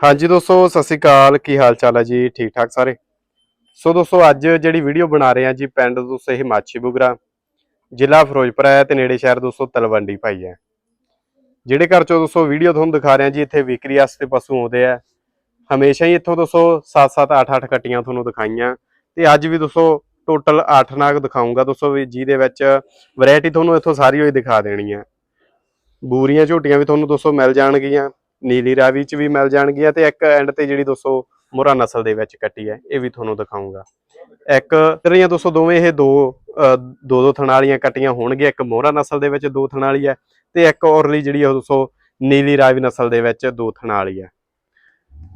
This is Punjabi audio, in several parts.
ਹਾਂਜੀ ਦੋਸਤੋ, ਸਤਿ ਸ਼੍ਰੀ ਅਕਾਲ। ਕੀ ਹਾਲ ਚਾਲ ਹੈ ਜੀ? ਠੀਕ ਠਾਕ ਸਾਰੇ? ਸੋ ਦੋਸਤੋ, ਅੱਜ ਜਿਹੜੀ ਵੀਡੀਓ ਬਣਾ ਰਹੇ ਹਾਂ ਜੀ, ਪਿੰਡ ਦੋਸਤੋ ਇਹ ਮਾਛੀ ਬੁਗਰਾ, ਜ਼ਿਲ੍ਹਾ ਫਿਰੋਜ਼ਪੁਰ ਹੈ ਤੇ ਨੇੜੇ ਸ਼ਹਿਰ ਦੋਸਤੋ ਤਲਵੰਡੀ ਭਾਈ ਹੈ। ਜਿਹੜੇ ਘਰ ਚੋਂ ਦੋਸਤੋ ਵੀਡੀਓ ਤੁਹਾਨੂੰ ਦਿਖਾ ਰਹੇ ਹਾਂ ਜੀ, ਇੱਥੇ ਵਿਕਰੀ ਵਾਸਤੇ ਪਸ਼ੂ ਆਉਂਦੇ ਆ। ਹਮੇਸ਼ਾ ਹੀ ਇੱਥੋਂ ਦੋਸਤੋ 7-7 8-8 ਕੱਟੀਆਂ ਤੁਹਾਨੂੰ ਦਿਖਾਈਆਂ। ਤੇ ਅੱਜ ਵੀ ਦੋਸਤੋ ਟੋਟਲ 8 ਨਾਗ ਦਿਖਾਉਂਗਾ ਦੋਸਤੋ ਵੀ, ਜਿਹਦੇ ਵਿੱਚ ਵੈਰਾਈਟੀ ਤੁਹਾਨੂੰ ਇੱਥੋਂ ਸਾਰੀ ਹੋਈ ਦਿਖਾ ਦੇਣੀ ਹੈ ਬੂਰੀਆਂ ਝੋਟੀਆਂ ਵੀ ਤੁਹਾਨੂੰ ਦੋਸਤੋ ਮਿਲ ਜਾਣਗੀਆਂ। ਨੀਲੀ ਰਾਵੀ ਚ ਵੀ ਮਿਲ ਜਾਣਗੀਆਂ ਤੇ ਇੱਕ ਐਂਡ ਤੇ ਜਿਹੜੀ ਦੋਸਤੋ ਮੁਰਾ ਨਸਲ ਦੇ ਵਿੱਚ ਕੱਟੀ ਹੈ, ਇਹ ਵੀ ਤੁਹਾਨੂੰ ਦਿਖਾਉਂਗਾ ਇੱਕ ਤੇਰੀਆਂ ਦੋਸਤੋ ਦੋਵੇਂ ਇਹ ਦੋ ਦੋ ਦੋ ਥਣ ਵਾਲੀਆਂ ਕੱਟੀਆਂ ਹੋਣਗੀਆਂ, ਇੱਕ ਮੋਹਰਾ ਨਸਲ ਦੇ ਵਿੱਚ ਦੋ ਥਣ ਵਾਲੀ ਹੈ ਤੇ ਇੱਕ ਔਰਲੀ ਜਿਹੜੀ ਉਹ ਦੋਸਤੋ ਨੀਲੀ ਰਾਵੀ ਨਸਲ ਦੇ ਵਿੱਚ ਦੋ ਥਣ ਵਾਲੀ ਹੈ।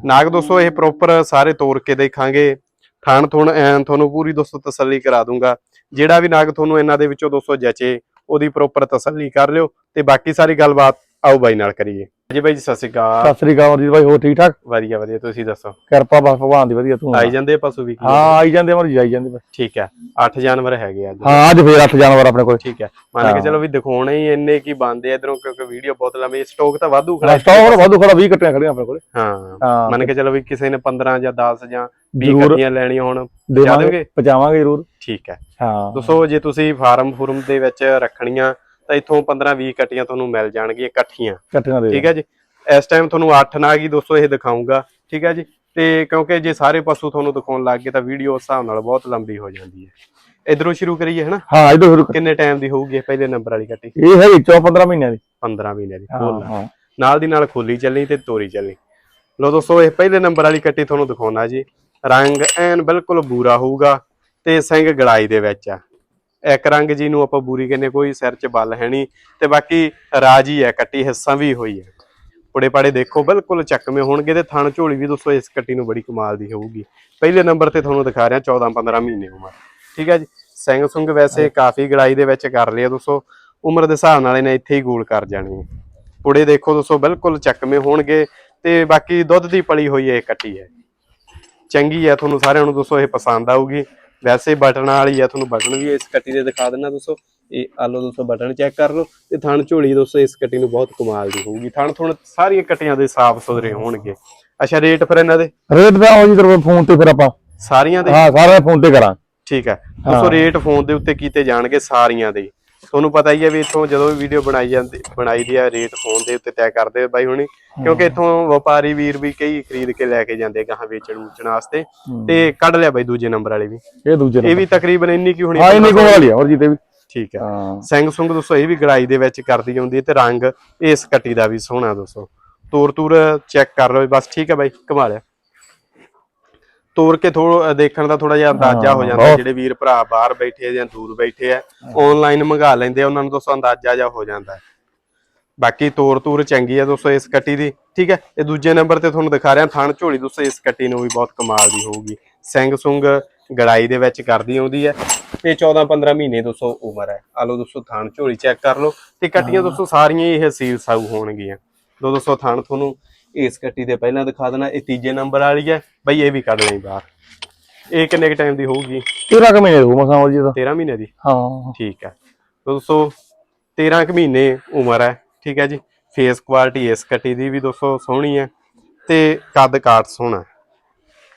ਨਾਗ ਦੋਸਤੋ ਇਹ ਪ੍ਰੋਪਰ ਸਾਰੇ ਤੋੜ ਕੇ ਦੇਖਾਂਗੇ, ਥਣ ਥੁਣ ਐਨ ਤੁਹਾਨੂੰ ਪੂਰੀ ਦੋਸਤੋ ਤਸੱਲੀ ਕਰਾ ਦੂੰਗਾ। ਜਿਹੜਾ ਵੀ ਨਾਗ ਤੁਹਾਨੂੰ ਇਹਨਾਂ ਦੇ ਵਿੱਚੋਂ ਦੋਸਤੋ ਜਚੇ, ਉਹਦੀ ਪ੍ਰੋਪਰ ਤਸੱਲੀ ਕਰ ਲਿਓ ਤੇ ਬਾਕੀ ਸਾਰੀ ਗੱਲਬਾਤ ਆਓ ਬਾਈ ਨਾਲ ਕਰੀਏ। ਜੀ ਬਾਈ ਜੀ ਸਤਿ ਸ਼੍ਰੀ ਅਕਾਲ। ਸਤਿ ਸ੍ਰੀ ਅਕਾਲ ਜੀ ਭਾਈ ਹੋਰ ਠੀਕ ਠਾਕ? ਵਧੀਆ ਵਧੀਆ ਤੁਸੀਂ ਦੱਸੋ? ਕਿਰਪਾ ਬਸ ਭਗਵਾਨ ਦੀ ਵਧੀਆ ਤੂੰ ਆਈ ਜਾਂਦੇ ਪਸ਼ੂ ਵੀ? ਹਾਂ ਆਈ ਜਾਂਦੇ ਮਰ ਜਾਈ ਜਾਂਦੇ ਬਸ। ਠੀਕ ਹੈ 8 ਜਾਨਵਰ ਹੈਗੇ ਅੱਜ। ਹਾਂ ਅੱਜ ਫੇਰ 8 ਜਾਨਵਰ ਆਪਣੇ ਕੋਲ। ਠੀਕ ਹੈ ਮੰਨ ਕੇ। ਚਲੋ ਵੀ ਦਿਖਾਉਣੇ ਹੀ ਇੰਨੇ ਕੀ ਬੰਦੇ ਇਧਰੋਂ ਕਿਉਂਕਿ ਵੀਡੀਓ ਬਹੁਤ ਲੰਮੀ ਸਟਾਕ ਤਾਂ ਵਾਧੂ ਖੜਾ ਸਟਾਕ ਵਾਧੂ ਖੜਾ 20 ਕੱਟੀਆਂ ਖੜੀਆਂ ਆਪਣੇ ਕੋਲ। ਹਾਂ ਮੰਨ ਕੇ ਚਲੋ ਵੀ ਕਿਸੇ ਨੇ 15 ਜਾਂ 10 ਜਾਂ 20 ਜ਼ਰੂਰ। ਕੱਟੀਆਂ ਲੈਣੀਆਂ ਹੋਣ ਦੇਵਾਂਗੇ ਦੇਵੋਗੇ? ਪਹੁੰਚਾਵਾਂਗੇ ਜ਼ਰੂਰ। ਠੀਕ ਹੈ। ਹਾਂ। ਦੋਸਤੋ ਜੇ ਤੁਸੀਂ ਫਾਰਮ ਫੁਰਮ ਦੇ ਵਿੱਚ ਰੱਖਣੀਆਂ ਤਾਂ ਇੱਥੋਂ 15 20 ਕੱਟੀਆਂ ਤੁਹਾਨੂੰ ਮਿਲ ਜਾਣਗੀਆਂ ਇਕੱਠੀਆਂ। ਕੱਟੀਆਂ ਦੇ ਠੀਕ ਹੈ ਜੀ? ਇਸ ਟਾਈਮ ਤੁਹਾਨੂੰ 8 ਨਾਗ ਹੀ ਦੋਸਤੋ ਇਹ ਦਿਖਾਉਂਗਾ ਠੀਕ ਹੈ ਜੀ? ਤੇ ਕਿਉਂਕਿ ਜੇ ਸਾਰੇ ਪਸ਼ੂ ਤੁਹਾਨੂੰ ਦਿਖਾਉਣ ਲੱਗ ਗਏ ਤਾਂ ਵੀਡੀਓ ਉਸ ਹਿਸਾਬ ਨਾਲ ਬਹੁਤ ਲੰਬੀ ਹੋ ਜਾਂਦੀ ਹੈ। ਇਧਰੋਂ ਸ਼ੁਰੂ ਕਰੀਏ ਹਨਾ? ਹਾਂ ਇਧਰ ਫਿਰ ਕਿੰਨੇ ਟਾਈਮ ਦੀ ਹੋਊਗੀ ਇਹ ਪਹਿਲੇ ਨੰਬਰ ਵਾਲੀ ਕੱਟੀ? ਇਹ ਹੈ 14 15 ਮਹੀਨਿਆਂ ਦੀ। 15 ਮਹੀਨੇ ਦੀ ਖੋਲ ਨਾਲ ਦੀ ਨਾਲ ਖੋਲੀ ਚੱਲਣੀ ਤੇ ਤੋਰੀ ਚੱਲਣੀ। ਲੋ ਦੋਸਤੋ ਇਹ ਪਹਿਲੇ ਨੰਬਰ ਵਾਲੀ ਕੱਟੀ ਤੁਹਾਨੂੰ ਦਿਖਾਉਣਾ ਜੀ। ਰੰਗ ਐਨ ਬਿਲਕੁਲ ਬੂਰਾ ਹੋਊਗਾ ਤੇ ਸਿੰਘ ਗੜਾਈ ਦੇ ਵਿੱਚ ਆ। ਇੱਕ ਰੰਗ ਜੀ ਨੂੰ ਆਪਾਂ ਬੂਰੀ ਕਹਿੰਦੇ ਕੋਈ ਸਿਰ 'ਚ ਬਲ ਹੈ ਨਹੀਂ ਤੇ ਬਾਕੀ ਰਾਜੀ ਹੈ ਕੱਟੀ ਹਿੱਸਾ ਵੀ ਹੋਈ ਹੈ। ਪੁੜੇ ਪਾੜੇ ਦੇਖੋ, ਬਿਲਕੁਲ ਚੱਕਵੇਂ ਹੋਣਗੇ ਤੇ ਥਣ ਝੋਲੀ ਵੀ ਦੋਸਤੋ ਇਸ ਕੱਟੀ ਨੂੰ ਬੜੀ ਕਮਾਲ ਦੀ ਹੋਊਗੀ। ਪਹਿਲੇ ਨੰਬਰ ਤੇ ਤੁਹਾਨੂੰ ਦਿਖਾ ਰਿਹਾ 14 15 ਮਹੀਨੇ ਉਮਰ। ਠੀਕ ਹੈ ਜੀ? ਸਿੰਘ ਸੁੰਗ ਵੈਸੇ ਕਾਫੀ ਗੜਾਈ ਦੇ ਵਿੱਚ ਕਰ ਲਿਆ ਦੋਸਤੋ। ਉਮਰ ਦੇ ਹਿਸਾਬ ਨਾਲ ਇਹਨੇ ਇੱਥੇ ਹੀ ਗੋਲ ਕਰ ਜਾਣੀ ਹੈ। ਪੁੜੇ ਦੇਖੋ ਦੋਸਤੋ, ਬਿਲਕੁਲ ਚੱਕਵੇਂ ਹੋਣਗੇ ਤੇ ਬਾਕੀ ਦੁੱਧ ਦੀ ਪਲੀ ਹੋਈ ਹੈ, ਇਹ ਕੱਟੀ ਹੈ। ਚੰਗੀ ਹੈ, ਤੁਹਾਨੂੰ ਸਾਰਿਆਂ ਨੂੰ ਦੋਸਤੋ ਇਹ ਪਸੰਦ ਆਊਗੀ। ਵੈਸੇ ਬਟਨ ਵਾਲੀ ਹੈ ਤੁਹਾਨੂੰ ਬਟਨ ਵੀ ਇਸ ਕੱਟੀ ਦੇ ਦਿਖਾ ਦਿੰਨਾ ਦੋਸਤੋ। ਇਹ ਆ ਲਓ ਦੋਸਤੋ ਬਟਨ ਚੈੱਕ ਕਰ ਲਓ। ਤੇ ਥਣ ਝੋਲੀ ਦੋਸਤੋ ਇਸ ਕੱਟੀ ਨੂੰ ਬਹੁਤ ਕਮਾਲ ਦੀ ਹੋਊਗੀ। ਥਣ ਥੁਣ ਸਾਰੀਆਂ ਕੱਟੀਆਂ ਦੇ ਸਾਫ਼ ਸੁਥਰੇ ਹੋਣਗੇ। ਅੱਛਾ ਰੇਟ ਫਿਰ ਇਹਨਾਂ ਦੇ? ਰੇਟ ਦਾ ਹੋ ਜੀ ਤੇਰੇ ਫੋਨ ਤੇ ਫਿਰ ਆਪਾਂ ਸਾਰੀਆਂ ਦੇ? ਹਾਂ ਸਾਰਾ ਫੋਨ ਤੇ ਕਰਾਂ ਠੀਕ ਹੈ। ਦੋਸਤੋ ਰੇਟ ਫੋਨ ਦੇ ਉੱਤੇ ਕੀਤੇ ਜਾਣਗੇ ਸਾਰੀਆਂ ਦੇ। ਤੁਹਾਨੂੰ ਪਤਾ ਹੀ ਹੈ ਵੀ ਇੱਥੋਂ ਜਦੋਂ ਵੀ ਵੀਡੀਓ ਬਣਾਈ ਜਾਂਦੀ ਬਣਾਈ ਦੀ ਆ ਰੇਟ ਫੋਨ ਦੇ ਉੱਤੇ ਤੈਅ ਕਰਦੇ ਬਾਈ ਹੁਣੀ ਕਿਉਂਕਿ ਇੱਥੋਂ ਵਪਾਰੀ ਵੀਰ ਵੀ ਕਈ ਖਰੀਦ ਕੇ ਲੈ ਕੇ ਜਾਂਦੇ ਗਾਹਾਂ ਵੇਚਣ ਵੂਚਣ ਵਾਸਤੇ ਤੇ ਕੱਢ ਲਿਆ ਬਾਈ ਦੂਜੇ ਨੰਬਰ ਵਾਲੇ ਵੀ। ਇਹ ਦੂਜੇ ਇਹ ਵੀ ਤਕਰੀਬਨ ਇੰਨੀ ਕੀ ਹੋਣੀ ਹਾਂ ਇਹਨੇ ਕੋਲ ਵਾਲੀ ਆ ਹੋਰ ਜੀ ਤੇ ਵੀ। ਠੀਕ ਹੈ ਹਾਂ। ਸਿੰਘ ਸੁੰਗ ਦੋਸਤੋ ਇਹ ਵੀ ਗੜਾਈ ਦੇ ਵਿੱਚ ਕਰਦੀ ਆਉਂਦੀ ਹੈ ਤੇ ਰੰਗ ਇਸ ਕੱਟੀ ਦਾ ਵੀ ਸੋਹਣਾ ਦੋਸਤੋ। ਤੋਰ ਤੂਰ ਚੈੱਕ ਕਰ ਲਓ ਬਸ ਠੀਕ ਹੈ ਬਾਈ ਕਮਾ ਲਿਆ ਤੋਰ ਕੇ ਥੋੜਾ ਦੇਖਣ ਦਾ ਥੋੜਾ ਜਿਹਾ ਅੰਦਾਜ਼ਾ ਹੋ ਜਾਂਦਾ। ਜਿਹੜੇ ਵੀਰ ਭਰਾ ਬਾਹਰ ਬੈਠੇ ਆ ਜਾਂ ਦੂਰ ਬੈਠੇ ਆ ਆਨਲਾਈਨ ਮੰਗਾ ਲੈਂਦੇ ਆ ਉਹਨਾਂ ਨੂੰ ਦੋਸਤੋ ਅੰਦਾਜ਼ਾ ਜਿਹਾ ਹੋ ਜਾਂਦਾ। ਬਾਕੀ ਤੋਰ ਤੂਰ ਚੰਗੀ ਹੈ ਦੋਸਤੋ ਇਸ ਕੱਟੀ ਦੀ ਠੀਕ ਹੈ ਇਹ ਦੂਜੇ ਨੰਬਰ ਤੇ ਤੁਹਾਨੂੰ ਦਿਖਾ ਰਿਹਾ ਥਣ ਝੋਲੀ ਦੋਸਤੋ ਇਸ ਕੱਟੀ ਨੂੰ ਵੀ ਬਹੁਤ ਕਮਾਲ ਦੀ ਹੋਊਗੀ। ਸਿੰਘ ਸੁੰਗ ਗੜਾਈ ਦੇ ਵਿੱਚ ਕਰਦੀ ਆਉਂਦੀ ਹੈ ਤੇ 14 15 ਮਹੀਨੇ ਦੋਸਤੋ ਉਮਰ ਹੈ ਆ ਲਓ ਦੋਸਤੋ ਥਣ ਝੋਲੀ ਚੈੱਕ ਕਰ ਲਓ ਤੇ ਕੱਟੀਆਂ ਦੋਸਤੋ ਸਾਰੀਆਂ ਇਹ ਸੀਲ ਸਾਊ ਹੋਣਗੀਆਂ। ਦੋ ਦੋਸਤੋ ਥਣ ਤੁਹਾਨੂੰ ਇਸ ਕੱਟੀ ਦੇ ਪਹਿਲਾਂ ਦਿਖਾ ਦੇਣਾ ਇਹ ਤੀਜੇ ਨੰਬਰ ਵਾਲੀ ਹੈ। ਬਈ ਇਹ ਵੀ ਕੱਢ ਲਈ ਬਾਹਰ। ਇਹ ਕਿੰਨੇ ਕ ਟਾਈਮ ਦੀ ਹੋਊਗੀ? 13 ਕੁ ਮਹੀਨੇ ਹੋ ਮਸਾਂ ਹੋਰ ਜੀ ਦਾ 13 ਮਹੀਨੇ ਦੀ? ਹਾਂ। ਠੀਕ ਹੈ। ਦੋਸਤੋ 13 ਕੁ ਮਹੀਨੇ ਉਮਰ ਹੈ ਠੀਕ ਹੈ ਜੀ। ਫੇਸ ਕੁਆਲਿਟੀ ਇਸ ਕੱਟੀ ਦੀ ਵੀ ਦੋਸਤੋ ਸੋਹਣੀ ਹੈ ਤੇ ਕੱਦ ਕਾਠ ਸੋਹਣਾ ਹੈ।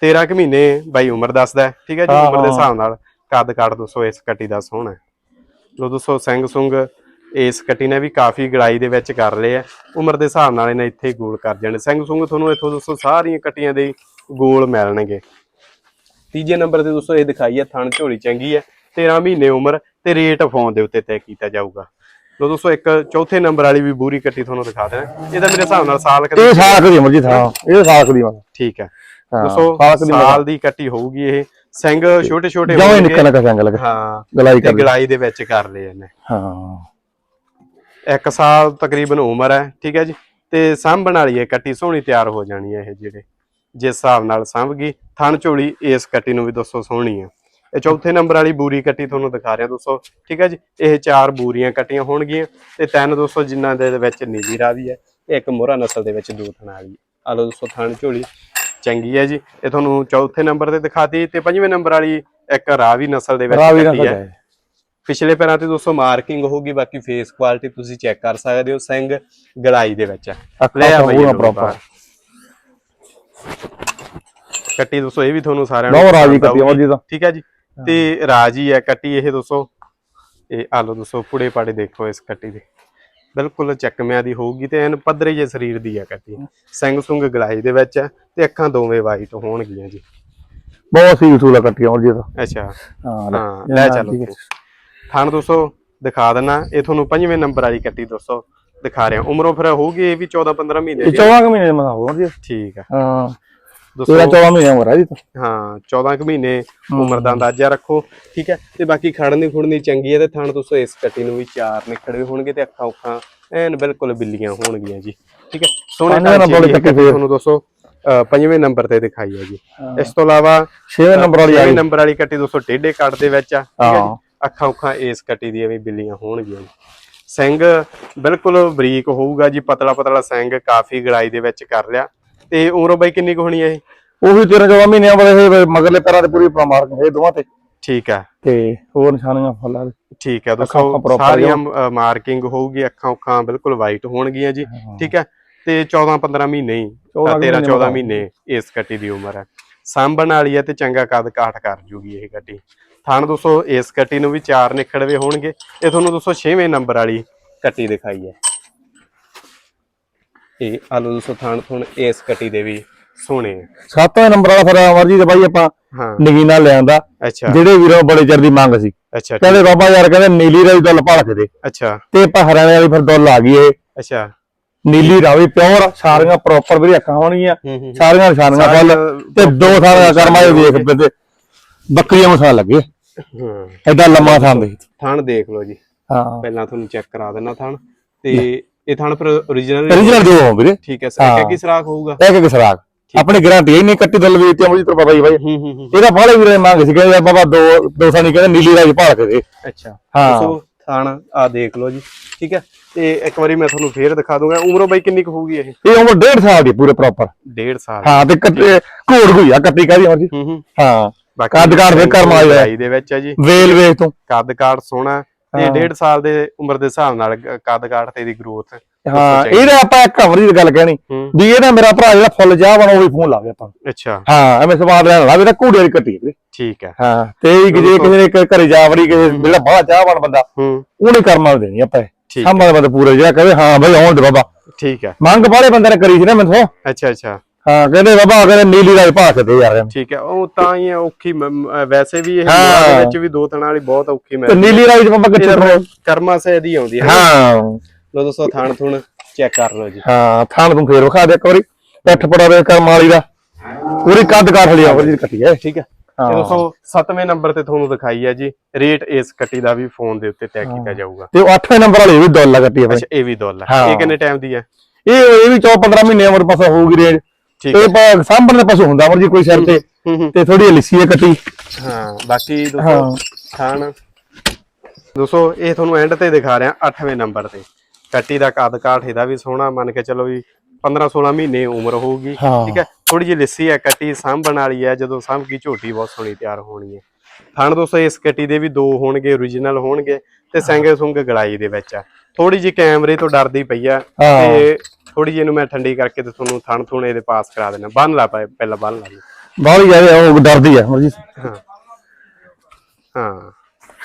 13 ਕੁ ਮਹੀਨੇ ਬਾਈ ਉਮਰ ਦੱਸਦਾ ਠੀਕ ਹੈ ਜੀ ਉਮਰ ਦੇ। ਹਿਸਾਬ ਨਾਲ ਕੱਦ ਕਾਠ ਦੋਸਤੋ ਇਸ ਕੱਟੀ ਦਾ ਸੋਹਣਾ। ਲੋ ਦੋਸਤੋ ਸਿੰਘ ਸੁੰਗ ਇਸ ਕੱਟੀ ਨੇ ਵੀ ਕਾਫੀ ਗੜਾਈ ਦੇ ਵਿੱਚ ਕਰ ਲਏ ਆ। ਉਮਰ ਦੇ ਹਿਸਾਬ ਨਾਲ ਇਹਨੇ ਇੱਥੇ ਗੋਲ ਕਰ ਜਾਣੇ। ਸਿੰਘ ਸੁੰਗ ਤੁਹਾਨੂੰ ਇੱਥੋਂ ਦੋਸਤੋ ਸਾਰੀਆਂ ਕੱਟੀਆਂ ਦੇ ਗੋਲ ਮਿਲਣਗੇ। ਤੀਜੇ ਨੰਬਰ ਤੇ ਦੋਸਤੋ ਇਹ ਦਿਖਾਈ ਹੈ ਥਣ ਝੋਲੀ ਚੰਗੀ ਹੈ 13 ਮਹੀਨੇ ਉਮਰ ਤੇ ਰੇਟ ਫੋਨ ਦੇ ਉੱਤੇ ਤੈਅ ਕੀਤਾ ਜਾਊਗਾ। ਲੋ ਦੋਸਤੋ ਇੱਕ ਚੌਥੇ ਨੰਬਰ ਵਾਲੀ ਵੀ ਬੂਰੀ ਕੱਟੀ ਤੁਹਾਨੂੰ ਦਿਖਾ ਦੇਣਾ। ਇਹਦਾ ਮੇਰੇ ਹਿਸਾਬ ਨਾਲ ਸਾਲ ਕਦੇ ਇਹ ਸਾਲ ਕੁ ਦੀ ਉਮਰ ਜੀ ਹਾਂ ਇਹ ਸਾਲ ਕੁ ਦੀ ਉਮਰ ਠੀਕ ਹੈ ਦੋਸਤੋ ਸਾਲ ਦੀ ਕੱਟੀ ਹੋਊਗੀ ਇਹ। ਸਿੰਘ ਛੋਟੇ ਛੋਟੇ ਹੋਣਗੇ। ਲੱਗ ਹਾਂ ਗਲਾਈ ਤੇ ਕਰ ਗਲਾਈ ਦੇ ਵਿੱਚ ਕਰ ਲਏ ਇਹਨੇ। ਹਾਂ। ਇੱਕ ਸਾਲ ਤਕਰੀਬਨ ਉਮਰ ਹੈ ਠੀਕ ਹੈ ਜੀ। ਤੇ ਸਾਂਭਣ ਵਾਲੀ ਹੈ ਕੱਟੀ ਸੋਹਣੀ ਤਿਆਰ ਹੋ ਜਾਣੀ ਹੈ ਇਹ ਜਿਹੜੇ ਜਿਸ ਹਿਸਾਬ ਨਾਲ ਸਾਂਭ ਗਈ। ਥਣ ਝੋਲੀ ਇਸ ਕੱਟੀ ਨੂੰ ਵੀ ਦੋਸਤੋ ਸੋਹਣੀ ਹੈ ਇਹ ਚੌਥੇ ਨੰਬਰ ਵਾਲੀ ਬੂਰੀ ਕੱਟੀ ਤੁਹਾਨੂੰ ਦਿਖਾ ਰਿਹਾ ਦੋਸਤੋ ਠੀਕ ਹੈ ਜੀ। ਇਹ ਚਾਰ ਬੂਰੀਆਂ ਕੱਟੀਆਂ ਹੋਣਗੀਆਂ ਤੇ ਤਿੰਨ ਦੋਸਤੋ ਜਿਨ੍ਹਾਂ ਦੇ ਵਿੱਚ ਨੀਲੀ ਰਾਵੀ ਹੈ ਤੇ ਇੱਕ ਮੋਹਰਾ ਨਸਲ ਦੇ ਵਿੱਚ ਦੋ ਥਣ ਵਾਲੀ ਆ ਲਓ ਦੋਸਤੋ ਥਣ ਝੋਲੀ ਚੰਗੀ ਹੈ ਜੀ। ਇਹ ਤੁਹਾਨੂੰ ਚੌਥੇ ਨੰਬਰ ਤੇ ਦਿਖਾਤੀ ਤੇ ਪੰਜਵੇਂ ਨੰਬਰ ਵਾਲੀ ਇੱਕ ਰਾਵੀ ਨਸਲ ਦੇ ਵਿੱਚ ਕੱਟੀ ਹੈ। ਪਿਛਲੇ ਪੈਰਾਂ ਤੇ ਦੋਸਤੋ ਮਾਰਕਿੰਗ ਹੋਊਗੀ ਬਾਕੀ ਫੇਸ ਕੁਆਲਿਟੀ ਤੁਸੀਂ ਚੈੱਕ ਕਰ ਸਕਦੇ ਹੋ ਸਿੰਘ ਗਲਾਈ ਦੇ ਵਿੱਚ। ਲੈ ਆ ਬਈ ਪ੍ਰੋਪਰ। ਕੱਟੀ ਦੋਸਤੋ ਇਹ ਵੀ ਤੁਹਾਨੂੰ ਸਾਰਿਆਂ ਨੂੰ ਬਹੁਤ ਰਾਜੀ ਕੱਟੀ। ਅਮਰ ਜੀ ਦਾ ਠੀਕ ਹੈ ਜੀ ਤੇ ਰਾਜੀ ਹੈ ਕੱਟੀ ਇਹ ਦੋਸਤੋ ਇਹ ਆ ਲਓ ਦੋਸਤੋ ਪੁੜੇ ਪਾੜੇ ਦੇਖੋ ਇਸ ਕੱਟੀ ਦੇ ਬਿਲਕੁਲ ਚੱਕਮਿਆਂ ਦੀ ਹੋਊਗੀ ਤੇ ਐਨ ਪੱਧਰੇ ਜਿਹੇ ਸਰੀਰ ਦੀ ਹੈ ਕੱਟੀ ਸਿੰਘ ਸੁੰਗ ਗਲਾਈ ਦੇ ਵਿੱਚ ਹੈ ਤੇ ਅੱਖਾਂ ਦੋਵੇਂ ਵਾਈਟ ਹੋਣਗੀਆਂ ਜੀ ਬਹੁਤ ਸੀ ਸੂਲਾ ਕੱਟੀ ਅਮਰ ਜੀ ਦਾ ਅੱਛਾ ਹਾਂ ਲੈ। ਲੈ ਚੱਲੋ। ਥਣ ਦੋਸਤੋ ਦਿਖਾ ਦੇਣਾ ਇਹ ਤੁਹਾਨੂੰ ਪੰਜਵੇਂ ਨੰਬਰ ਵਾਲੀ ਕੱਟੀ ਦੋਸਤੋ ਦਿਖਾ ਰਿਹਾ। ਉਮਰੋਂ ਫਿਰ ਹੋਊਗੀ ਇਹ ਵੀ 14 15 ਮਹੀਨੇ ਦੀ? 14 ਕੁ ਮਹੀਨੇ ਮਸਾ ਹੋ ਅਮਰ ਜੀ। ਠੀਕ ਆ। ਹਾਂ। ਦੋਸਤੋ ਤੇਰਾ 14 ਮਹੀਨੇ ਉਮਰ ਹੈ ਜੀ ਹਾਂ 14 ਕੁ ਮਹੀਨੇ ਉਮਰ ਦਾ ਅੰਦਾਜ਼ਾ ਰੱਖੋ ਠੀਕ ਹੈ ਤੇ ਬਾਕੀ ਖੜਨੀ ਖੁੜਨੀ ਚੰਗੀ ਹੈ ਤੇ ਥਣ ਦੋਸਤੋ ਇਸ ਕੱਟੀ ਨੂੰ ਵੀ ਚਾਰ ਨਿਕੜੇ ਹੋਣਗੇ ਤੇ ਅੱਖਾਂ ਉੱਖਾਂ ਐਨ ਬਿਲਕੁਲ ਬਿੱਲੀਆਂ ਹੋਣਗੀਆਂ ਜੀ ਠੀਕ ਹੈ ਸੋਹਣੇ ਦੀ। ਤੁਹਾਨੂੰ ਦੋਸਤੋ ਪੰਜਵੇਂ ਨੰਬਰ ਤੇ ਦਿਖਾਈ ਹੈ ਜੀ। ਇਸ ਤੋਂ ਇਲਾਵਾ 6ਵੇਂ ਨੰਬਰ ਵਾਲੀ ਛੇਵੇਂ ਆਈ ਨੰਬਰ ਵਾਲੀ ਕੱਟੀ ਦੋਸਤੋ ਟੇਢੇ ਕੱਟ ਦੇ ਵਿੱਚ ਆ ਠੀਕ ਹਾਂ। ਜੀ? ਅੱਖਾਂ ਉੱਖਾਂ ਇਸ ਕੱਟੀ ਦੀਆਂ ਵੀ ਬਿੱਲੀਆਂ ਹੋਣਗੀਆਂ ਸਿੰਘ ਬਿਲਕੁਲ ਬਰੀਕ ਹੋਊਗਾ ਜੀ ਪਤਲਾ ਪਤਲਾ ਸਿੰਘ ਕਾਫੀ ਗੜਾਈ ਦੇ ਵਿੱਚ ਕਰ ਲਿਆ। ਤੇ ਉਮਰ ਬਾਈ ਕਿੰਨੀ ਕੁ ਹੋਣੀ ਹੈ ਇਹ? ਉਹ ਵੀ 13 14 ਮਹੀਨੇ ਉਮਰ ਇਹ ਮਗਰਲੇ ਪੈਰਾਂ ਤੇ ਪੂਰੀ ਪ੍ਰਮਾਰ ਇਹ ਦੋਵਾਂ ਤੇ। ਠੀਕ ਹੈ ਤੇ ਹੋਰ ਨਿਸ਼ਾਨੀਆਂ ਫੁੱਲਾਂ ਦੇ ਠੀਕ ਹੈ proper ਸਾਰੀਆਂ ਮਾਰਕਿੰਗ ਹੋਊਗੀ ਅੱਖਾਂ ਉੱਖਾਂ ਬਿਲਕੁਲ ਵਾਈਟ ਹੋਣਗੀਆਂ ਜੀ। ਠੀਕ ਹੈ ਤੇ 14 15 ਮਹੀਨੇ ਹੀ 14 13 ਮਹੀਨੇ 14 ਦਾ। ਮਹੀਨੇ ਇਸ ਕੱਟੀ ਦੀ ਉਮਰ ਹੈ। ਸਾਂਭਣ ਵਾਲੀ ਹੈ ਤੇ ਚੰਗਾ ਕੱਦ ਕਾਠ ਕਰ ਜੂਗੀ ਇਹ ਕੱਟੀ ਥਣ ਦੋਸਤੋ ਇਸ ਕੱਟੀ ਨੂੰ ਵੀ ਚਾਰ ਨਿਖੜਵੇ ਹੋਣਗੇ। ਇਹ ਤੁਹਾਨੂੰ ਦੋਸਤੋ 6ਵੇਂ ਨੰਬਰ ਵਾਲੀ ਕੱਟੀ ਦਿਖਾਈ ਹੈ। ਇਹ ਆਲੂ ਦੋਸਤੋ ਥਣ ਥੁਣ ਇਸ ਕੱਟੀ ਦੇ ਵੀ ਸੋਹਣੇ। ਸੱਤਵੇਂ ਨੰਬਰ ਵਾਲਾ ਫਿਰ ਅਮਰ ਜੀ ਤੇ ਬਾਈ ਆਪਾਂ ਹਾਂ। ਨਗੀਨਾ ਲਿਆਂਦਾ ਅੱਛਾ। ਜਿਹੜੇ ਵੀਰੋ ਬੜੇ ਚਿਰ ਦੀ ਮੰਗ ਸੀ। ਅੱਛਾ ਕਹਿੰਦੇ ਬਾਬਾ ਯਾਰ ਕਹਿੰਦੇ ਨੀਲੀ ਰਾਵੀ ਦੁੱਲ ਭੜਕ ਦੇ ਅੱਛਾ। ਤੇ ਆਪਾਂ ਹਰਿਆਣੇ ਵਾਲੀ ਫਿਰ ਦੁੱਲ ਆ ਗਈ ਇਹ। ਅੱਛਾ। ਨੀਲੀ ਰਾਵੀ ਪਿਓਰ ਸਾਰੀਆਂ ਪ੍ਰੋਪਰ ਵੀ ਅੱਖਾਂ ਹੋਣਗੀਆਂ। ਸਾਰੀਆਂ ਨਿਸ਼ਾਨੀਆਂ ਫੁੱਲ ਤੇ ਦੋ ਸਾਰਾ ਕਰਮਾ ਦੇ ਵੇਖ ਤੇ ਬੱਕਰੀਆਂ ਮਸਾ ਲੱਗੇ। ਹਾਂ। ਐਡਾ ਲੰਮਾ ਥਾਂ ਦੇ। ਥਣ ਦੇਖ ਲਓ ਜੀ। ਹਾਂ। ਪਹਿਲਾਂ ਤੁਹਾਨੂੰ ਚੈੱਕ ਕਰਾ ਦੇਣਾ ਥਣ। ਤੇ ਇਹ ਥਣ ਪਰ origignal origignal ਦਿਓ ਹੋ ਵੀਰੇ। ਠੀਕ ਹੈ ਸਰ। ਹਾਂ। ਕਿ ਸਰਾਖ ਹੋਊਗਾ। ਇੱਕ ਇੱਕ ਸਰਾਗ ਆਪਣੀ ਗਾਰੰਟੀ ਨਹੀਂ ਕੱਟੀ ਦੁੱਲ ਵੀ ਤੇ ਮੁਝੇ ਤਾਂ ਪਤਾ ਹੀ ਬਾਈ ਇਹਦਾ ਬਾਹਲੇ ਵੀਰੇ ਮੰਗ ਸੀ ਕਹਿੰਦੇ ਬਾਬਾ ਦੋ ਦੋ ਸਾਨੀ ਕਹਿੰਦੇ ਨੀਲੀ ਰਾਵੀ ਭੜਕ ਦੇ। ਅੱਛਾ। ਹਾਂ। ਥਣ ਆ ਦੇਖ ਲਓ ਜੀ ਠੀਕ ਹੈ? ਤੇ ਇੱਕ ਵਾਰੀ ਮੈਂ ਤੁਹਾਨੂੰ ਫੇਰ ਦਿਖਾ ਦੂੰਗਾ ਉਮਰੋਂ ਬਾਈ ਕਿੰਨੀ ਕੁ ਹੋਊਗੀ ਇਹ? ਇਹ ਉਮਰ ਡੇਢ ਸਾਲ ਦੀ ਪੂਰੇ ਪ੍ਰੋਪਰ 1.5 ਸਾਲ ਹਾਂ ਤੇ ਕੱਟੀ ਘੋੜ ਗਈ ਆ ਕੱਟੀ ਕਾਦੀ ਮਰਜ਼ੀ ਹੂੰ ਹੂੰ। ਕੱਦ ਕਾਠ ਫਿਰ ਕਰਮ ਵਾਲੀ ਹੈ। ਲੜਾਈ ਦੇ ਵਿੱਚ ਹੈ ਜੀ। ਵੇਲ ਵੇਖ ਤੂੰ। ਕੱਦ ਕਾਠ ਸੋਹਣਾ ਤੇ ਹਾਂ। 1.5 ਸਾਲ ਦੇ ਉਮਰ ਦੇ ਹਿਸਾਬ ਨਾਲ ਕੱਦ ਕਾਠ ਤੇ ਦੀ ਗਰੋਥ ਹਾਂ ਇਹਦਾ ਆਪਾਂ ਇੱਕ ਹਮਰੀ ਦੀ ਗੱਲ ਕਹਿਣੀ। ਹੂੰ। ਵੀ ਇਹ ਨਾ ਮੇਰਾ ਭਰਾ ਜਿਹੜਾ ਫੁੱਲ ਚਾਹ ਬਣਾ ਉਹ ਵੀ ਫੋਨ ਲਾਵੇ ਆਪਾਂ। ਅੱਛਾ। ਹਾਂ ਐਵੇਂ ਸਵਾਦ ਲੈਣ ਲਾ ਵੀ ਤਾਂ ਘੂੜੇ ਦੀ ਕੱਟੀ ਵੀਰੇ। ਠੀਕ ਹੈ। ਹਾਂ ਤੇ ਜੇ ਕਿਸੇ ਨੇ ਘਰੇ ਜਾ ਵੜੀ ਕਿਸੇ ਜਿਹੜਾ ਬਾਹਲਾ ਚਾਹ ਬਣ ਬੰਦਾ ਹੂੰ। ਉਹਨੇ ਕਰਮਾਂ ਦੇਣੀ ਆਪਾਂ। ਠੀਕ ਸਾਂਭਾ ਬੰਦਾ ਪੂਰੇ ਜਿਹੜਾ ਕਹੇ ਹਾਂ ਬਈ ਆਉਣ ਦੇ ਬਾਬਾ। ਠੀਕ ਹੈ। ਮੰਗ ਬਾਹਲੇ ਬੰਦੇ ਨੇ ਕਰੀ ਸੀ ਨਾ ਮੈਨੂੰ। ਅੱਛਾ ਅੱਛਾ। ਹਾਂ ਕਹਿੰਦੇ ਬਾਬਾ ਕਹਿੰਦੇ ਨੀਲੀ ਰਾਜ ਭਾਖ ਦੇ ਯਾਰ। ਠੀਕ ਹੈ ਉਹ ਤਾਂ ਹੀ ਹੈ ਔਖੀ ਮ- ਮ- ਵੈਸੇ ਵੀ ਇਹ ਹਾਂ। ਮੋਰਾਂ ਦੇ ਵਿੱਚ ਵੀ ਦੋ ਥਣਾਂ ਵਾਲੀ ਬਹੁਤ ਔਖੀ ਤੇ ਮਿਲਦੀ ਨੀਲੀ ਰਾਜ ਬਾਬਾ ਕਿੱਥੇ ਇਹ ਰਹੋ ਕਰਮਾ ਸੇ ਦੀ ਆਉਂਦੀ ਹੈ। ਹਾਂ। ਲੋ ਦੋਸਤੋ ਥਣ ਥੁਣ ਚੈੱਕ ਕਰ ਲਓ ਜੀ। ਹਾਂ ਥਾਣ ਤੂੰ ਫੇਰ ਵਿਖਾ ਦੇ ਇੱਕ ਵਾਰੀ। ਪਿੱਠ ਪੜਾ ਦੇ ਕਰਮ ਵਾਲੀ ਦਾ। ਪੂਰੀ ਕੱਦ ਕਾਠ ਲਿਆ ਹੋਰ ਜੀ ਕੱਟੀ ਹੈ। ਠੀਕ ਹੈ। ਹਾਂ। ਇਹ ਦੋਸਤੋ 7ਵੇਂ ਨੰਬਰ ਤੇ ਤੁਹਾਨੂੰ ਦਿਖਾਈ ਹੈ ਜੀ। ਰੇਟ ਇਸ ਕੱਟੀ ਦਾ ਵੀ ਫੋਨ ਦੇ ਉੱਤੇ ਤੈਅ ਕੀਤਾ ਜਾਊਗਾ। ਤੇ ਉਹ 8ਵੇਂ ਨੰਬਰ ਵਾਲੀ ਵੀ ਡੋਲਾ ਕੱਟੀ ਹੈ ਅੱਛਾ ਇਹ ਵੀ ਦੁੱਲ ਹੈ ਹਾਂ। ਇਹ ਕਿੰਨੇ ਟਾਈਮ ਦੀ ਹੈ? ਇਹ ਇਹ ਵੀ 14 15 ਮਹੀਨੇ ਉਮਰ ਪਾਸਾ ਹੋਊਗੀ ਰੇਂਜ ਠੀਕ ਇਹ ਪਾ- ਸਾਂਭਣ ਦੇ ਪਾਸੋਂ ਹੁੰਦਾ ਅਮਰ ਜੀ ਕੋਈ ਸਿਰ ਤੇ ਹੂੰ ਹੂੰ ਤੇ ਥੋੜੀ ਲਿੱਸੀ ਹੈ ਕੱਟੀ ਹਾਂ ਬਾਕੀ ਦੋਸਤੋ। ਥਣ ਦੋਸਤੋ ਇਹ ਤੁਹਾਨੂੰ ਐਂਡ ਤੇ ਦਿਖਾ ਰਿਹਾ 8ਵੇਂ ਨੰਬਰ ਤੇ। ਕੱਟੀ ਦਾ ਕੱਦ ਕਾਠ ਇਹਦਾ ਵੀ ਸੋਹਣਾ ਮੰਨ ਕੇ ਚਲੋ ਵੀ 15 16 ਮਹੀਨੇ ਉਮਰ ਹੋਊਗੀ ਹਾਂ। ਠੀਕ ਹੈ? ਥੋੜੀ ਜਿਹੀ ਲਿੱਸੀ ਹੈ ਕੱਟੀ ਸਾਂਭਣ ਵਾਲੀ ਹੈ ਜਦੋਂ ਸਾਂਭ ਕੀ ਝੋਟੀ ਬਹੁਤ ਸੋਹਣੀ ਤਿਆਰ ਹੋਣੀ ਹੈ। ਥਣ ਦੋਸਤੋ ਇਸ ਕੱਟੀ ਦੇ ਵੀ ਦੋ ਹੋਣਗੇ origignal ਹੋਣਗੇ ਤੇ ਸੰਗੇ ਸੁੰਗ ਗੜਾਈ ਦੇ ਵਿੱਚ ਆ ਥੋੜੀ ਜਿਹੀ ਕੈਮਰੇ ਤੋਂ ਡਰਦੀ ਪਈ ਆ ਹਾਂ। ਤੇ ਥੋੜੀ ਜਿਹੀ ਇਹਨੂੰ ਮੈਂ ਠੰਡੀ ਕਰਕੇ ਤੇ ਤੁਹਾਨੂੰ ਥਣ ਥੁਣ ਇਹਦੇ ਪਾਸ ਕਰਾ ਦੇਣਾ ਬੰਨ ਲਾ ਪਏ ਪਹਿਲਾਂ ਬੰਨ ਲਾ। ਜੀ ਬਾਹਲੀ ਜ਼ਿਆਦਾ ਉਹ ਡਰਦੀ ਹੈ ਜੀ ਹਾਂ। ਹਾਂ।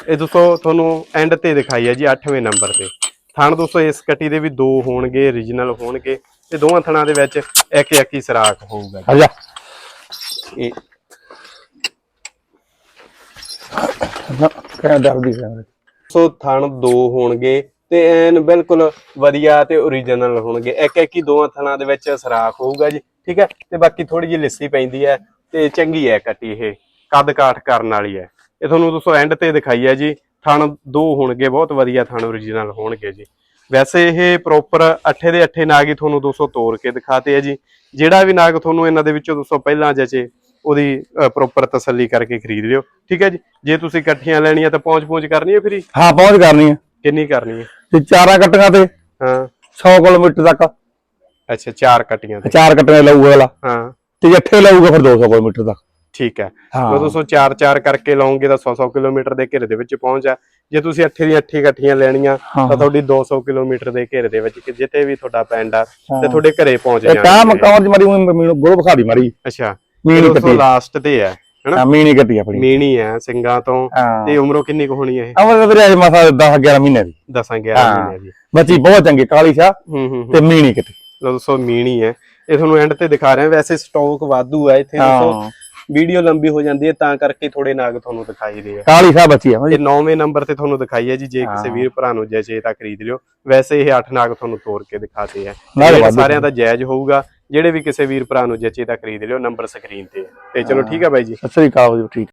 ਇਹ ਦੋਸਤੋ ਤੁਹਾਨੂੰ ਐਂਡ ਤੇ ਦਿਖਾਈ ਹੈ ਜੀ 8ਵੇਂ ਨੰਬਰ ਤੇ। ਥਣ ਦੋਸਤੋ ਇਸ ਕੱਟੀ ਦੇ ਵੀ ਦੋ ਹੋਣਗੇ origignal ਹੋਣਗੇ ਤੇ ਦੋਵਾਂ ਥਣਾਂ ਦੇ ਵਿੱਚ ਇੱਕ ਇੱਕ ਹੀ ਸਰਾਖ ਹੋਊਗਾ ਆ ਜਾ ਇਹ ਨਾ ਕਹਿ ਡਰਦੀ ਹੈ ਸੋ ਥਣ ਦੋ ਹੋਣਗੇ ਤੇ ਐਨ ਬਿਲਕੁਲ ਵਧੀਆ ਤੇ origignal ਹੋਣਗੇ। ਇੱਕ ਇੱਕ ਹੀ ਦੋਵਾਂ ਥਣਾਂ ਦੇ ਵਿੱਚ ਸਰਾਖ ਹੋਊਗਾ ਜੀ ਠੀਕ ਹੈ? ਤੇ ਬਾਕੀ ਥੋੜੀ ਜਿਹੀ ਲਿੱਸੀ ਪੈਂਦੀ ਹੈ ਤੇ ਚੰਗੀ ਹੈ ਕੱਟੀ ਇਹ ਕੱਦ ਕਾਠ ਕਰਨ ਵਾਲੀ ਹੈ। ਇਹ ਤੁਹਾਨੂੰ ਦੋਸਤੋ ਐਂਡ ਤੇ ਦਿਖਾਈ ਹੈ ਜੀ ਥਣ ਦੋ ਹੋਣਗੇ ਬਹੁਤ ਵਧੀਆ ਥਣ origignal ਹੋਣਗੇ ਜੀ। ਵੈਸੇ ਇਹ ਪ੍ਰੋਪਰ ਅੱਠੇ ਦੇ ਅੱਠੇ ਨਾਗ ਹੀ ਤੁਹਾਨੂੰ ਦੋਸਤੋ ਤੋੜ ਕੇ ਦਿਖਾਤੇ ਹੈ ਜੀ। ਜਿਹੜਾ ਵੀ ਨਾਗ ਤੁਹਾਨੂੰ ਇਹਨਾਂ ਦੇ ਵਿੱਚੋਂ ਦੋਸਤੋ ਪਹਿਲਾਂ ਜਚੇ ਉਹਦੀ ਪ੍ਰੋਪਰ ਤਸੱਲੀ ਕਰਕੇ ਖਰੀਦ ਲਿਓ ਠੀਕ ਹੈ ਜੀ? ਜੇ ਤੁਸੀਂ ਇਕੱਠੀਆਂ ਲੈਣੀਆਂ ਤਾਂ ਪਹੁੰਚ ਪਹੁੰਚ ਕਰਨੀ ਹੈ ਫਰੀ? ਹਾਂ ਪਹੁੰਚ ਕਰਨੀ ਹੈ। ਕਿੰਨੀ ਕਰਨੀ ਹੈ? ਤੇ ਚਾਰਾਂ ਕੱਟੀਆਂ ਤੇ ਹਾਂ। 100 ਕਿਲੋਮੀਟਰ ਤੱਕ। ਅੱਛਾ ਚਾਰ ਕੱਟੀਆਂ ਤੇ। ਚਾਰ ਕੱਟਣੇ ਲਊਗਾ ਵਾਲਾ ਹਾਂ। ਤੇ ਜੱਠੇ ਲਊਗਾ ਫਿਰ 200 ਕਿਲੋਮੀਟਰ ਤੱਕ। ਠੀਕ ਹੈ। ਲੋ ਦੋਸਤੋ ਚਾਰ ਚਾਰ ਕਰਕੇ ਲਾਉਂਗੇ ਤਾਂ 100 100 ਕਿਲੋਮੀਟਰ ਦੇ ਘੇਰੇ ਦੇ ਵਿੱਚ ਪਹੁੰਚ ਆ ਜੇ ਤੁਸੀਂ ਅੱਠੇ ਦੀਆਂ ਅੱਠੀ ਇਕੱਠੀਆਂ ਲੈਣੀਆਂ। ਤਾਂ ਤੁਹਾਡੀ 200 ਕਿਲੋਮੀਟਰ ਦੇ ਘੇਰੇ ਦੇ ਵਿੱਚ ਕਿ ਜਿੱਥੇ ਵੀ ਤੁਹਾਡਾ ਪਿੰਡ ਆ। ਤੇ ਤੁਹਾਡੇ ਘਰੇ ਪਹੁੰਚ ਇਹ ਕਾ ਜਾਣਗੇ। ਮਕਾਨ ਦੀ ਮਾਰੀ ਮੈਨੂੰ ਗੋਲ ਵਿਖਾ ਦੀ ਮਾਰੀ। ਅੱਛਾ। ਕੱਟੀ ਲਾਸਟ ਤੇ ਹੈ। ਹਨਾ? ਮੀਣੀ ਕੱਟੀ ਆਪਣੀ। ਮੀਣੀ ਹੈ ਸਿੰਘਾਂ ਤੋਂ। ਤੇ ਉਮਰੋਂ ਕਿੰਨੀ ਕੁ ਹੋਣੀ ਹੈ ਇਹ? ਅਮਰ ਵੀਰੇ ਅਜੇ ਮਸਾ 10 11 ਮਹੀਨੇ ਦੀ। 10 11 ਹਾਂ। ਮਹੀਨੇ ਦੀ। ਬੱਚੀ ਬਹੁਤ ਚੰਗੀ ਕਾਲੀ ਸ਼ਾ। ਤੇ ਮੀਣੀ ਕੱਟੀ। ਲਓ ਦੋਸਤੋ ਮੀਣੀ ਹੈ। ਇਹ ਤੁਹਾਨੂੰ ਐਂਡ ਤੇ ਦਿਖਾ ਰਹੇ। ਵੈਸੇ ਸਟਾਕ ਵਾਧੂ ਹੈ ਇੱਥੇ ਦੋਸਤੋ ਵੀਡੀਓ ਲੰਬੀ ਹੋ ਜਾਂਦੀ ਹੈ ਤਾਂ ਕਰਕੇ ਥੋੜੇ ਨਾਗ ਤੁਹਾਨੂੰ ਦਿਖਾਈ ਦੇ ਆ। ਕਾਲੀ ਸ਼ਾ ਬੱਚੀ ਆ ਇਹ 9ਵੇਂ ਨੰਬਰ ਤੇ ਤੁਹਾਨੂੰ ਦਿਖਾਈ ਹੈ ਜੀ ਜੇ ਕਿਸੇ। ਵੀਰ ਭਰਾ ਨੂੰ ਜਚੇ ਤਾਂ ਖਰੀਦ ਲਿਓ। ਵੈਸੇ ਇਹ 8 ਨਾਗ ਤੁਹਾਨੂੰ ਤੋੜ ਕੇ ਦਿਖਾਤੇ ਆ। ਸਾਰਿਆਂ ਦਾ ਜਾਇਜ਼ ਹੋਊਗਾ। ਜਿਹੜੇ ਵੀ ਕਿਸੇ ਵੀਰ ਭਰਾ ਨੂੰ ਜਚੇ ਤਾਂ ਖਰੀਦ ਲਿਓ ਨੰਬਰ ਸਕਰੀਨ ਤੇ। ਤੇ ਚਲੋ ਠੀਕ ਹੈ ਬਾਈ ਜੀ ਸਤਿ ਸ੍ਰੀ ਅਕਾਲ ਜੀ ਠੀਕ